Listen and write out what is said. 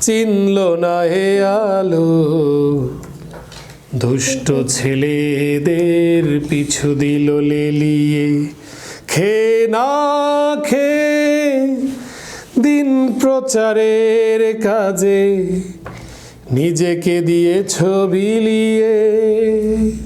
চিনল না হে আলো। দুষ্ট ছেলেদের পিছু দিল লেলিয়ে। খে না খে, দিন প্রচারের কাজে। নিজেকে দিয়ে ছবি লিয়ে।